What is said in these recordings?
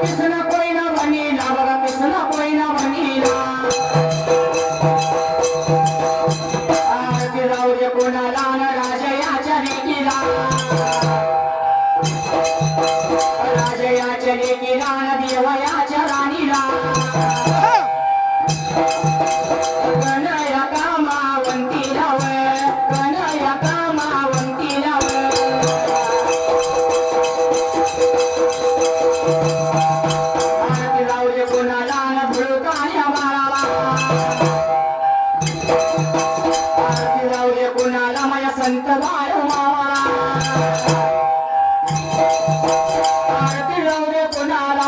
మిసన పోయినవని నవర మిసన పోయినవని నా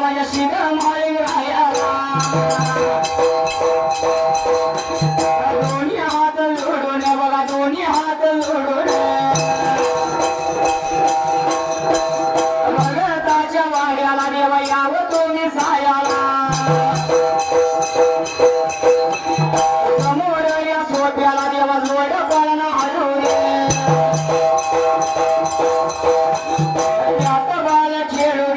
माया शिव माई राया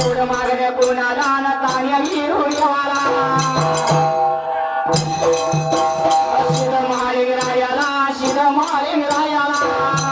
एवढं मागण्या कोणाला ना ताण्या विरू देवाला शिद मालिक रायाला शिद मालिक रायाला.